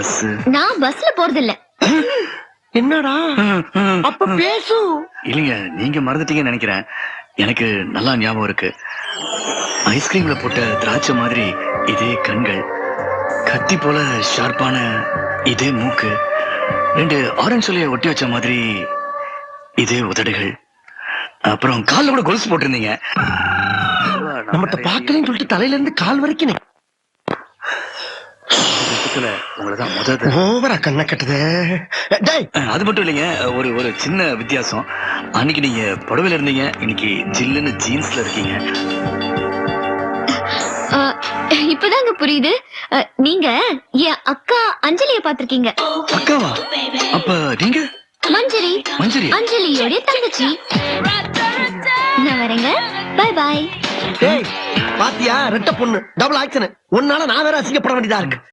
Bus நான் பஸ்ல போறது இல்ல என்னடா அப்ப பேசு. இல்லைங்க நீங்க மறந்துட்டீங்கன்னு நினைக்கிறேன். எனக்கு நல்லா ஞாபகம் இருக்கு. ஐஸ்கிரீம்ல போட்ட திராட்சை மாதிரி இதே கண்கள். கத்தி போல ஷார்ப்பான இதே மூக்கு. ரெண்டு ஆரஞ்சு சொல்லிய ஒட்டி வச்ச மாதிரி இதே உதடுகள். அப்புறம் கால்ல கூட கொலுசு போட்டிருந்தீங்க. நம்மகிட்ட பாக்கலன்னு சொல்லிட்டு தலையில இருந்து கால் வரைக்கும் நி- உங்களதான் முதல் ஓவரா கண்ணை கட்டுதே. டேய்! அது மட்டும் இல்லைங்க. ஒரு ஒரு சின்ன வித்தியாசம். அன்னைக்கு நீங்க புடவையில இருந்தீங்க. இன்னைக்கு ஜில்லுன்னு ஜீன்ஸ்ல இருக்கீங்க. ஆ, இப்பதாங்க புரியுது. நீங்க என் அக்கா அஞ்சலிய பாத்திருக்கீங்க அக்காவா? அப்ப நீங்க? மஞ்சரி. மஞ்சரி. அஞ்சலியோட தங்கச்சி. நான் வரேங்க. பை பாய் டேய் பாத்தியா? ரெட்ட பொண்ணு. டபுள் ஆக்சன் உன்னால நான் வேற அசிங்கப்பட வேண்டியதா இருக்கு.